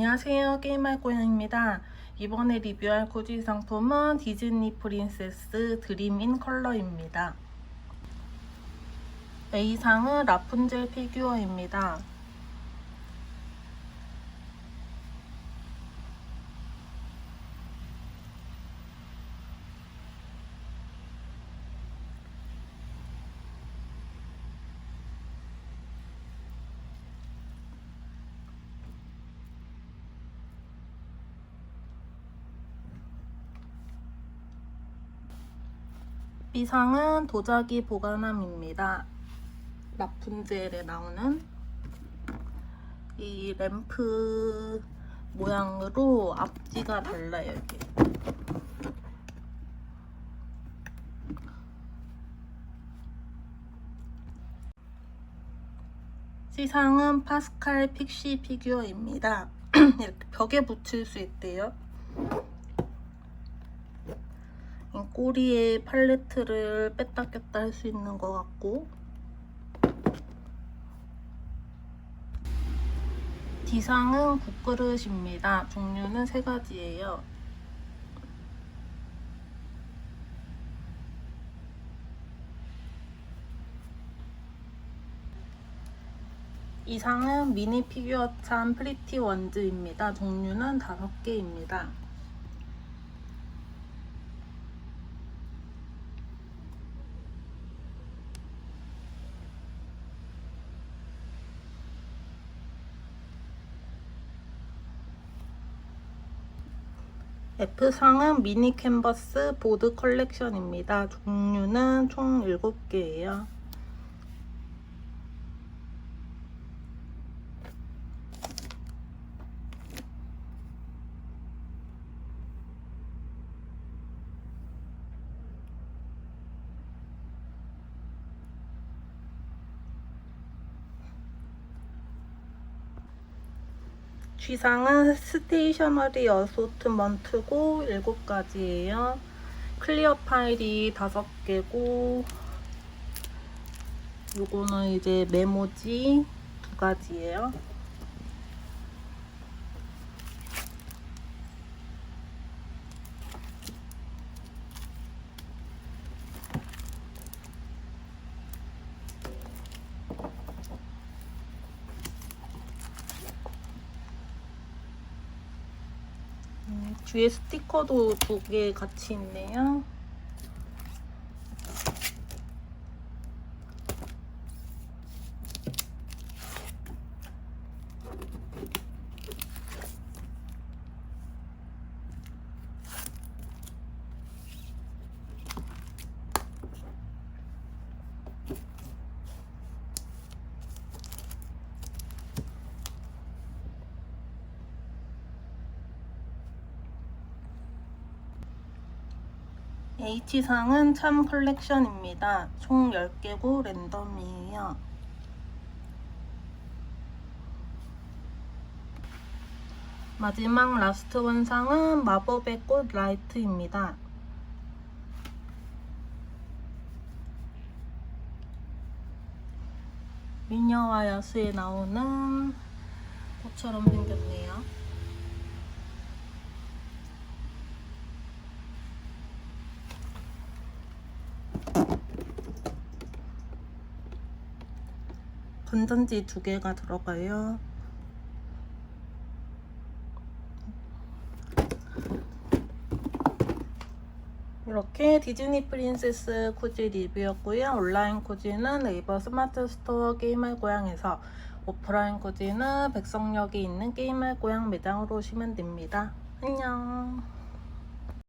안녕하세요. 게임할 고양입니다. 이번에 리뷰할 고지 상품은 디즈니 프린세스 드림 인 컬러입니다. A상은 라푼젤 피규어입니다. B상은 도자기 보관함입니다. 라푼젤에 나오는 이 램프 모양으로 앞뒤가 달라요, 이게. C상은 파스칼 픽시 피규어입니다. 이렇게 벽에 붙일 수 있대요. 이 꼬리에 팔레트를 뺐다 꼈다 할 수 있는 것 같고 D상은 국그릇입니다. 종류는 세 가지예요. 이상은 미니 피규어 찬 프리티 원즈입니다. 종류는 다섯 개입니다. F상은 미니 캔버스 보드 컬렉션입니다. 종류는 총 7개예요. G상은 스테이셔너리 어소트먼트고 7가지예요. 클리어 파일이 5개고 요거는 이제 메모지 2가지예요. 뒤에 스티커도 두 개 같이 있네요. H상은 참 컬렉션입니다. 총 10개고 랜덤이에요. 마지막 라스트 원상은 마법의 꽃 라이트입니다. 미녀와 야수에 나오는 꽃처럼 생겼네요. 건전지 두 개가 들어가요. 이렇게 디즈니 프린세스 코지 리뷰였고요. 온라인 코지는 네이버 스마트 스토어 게임할 고향에서 오프라인 코지는 백성역에 있는 게임할 고향 매장으로 오시면 됩니다. 안녕.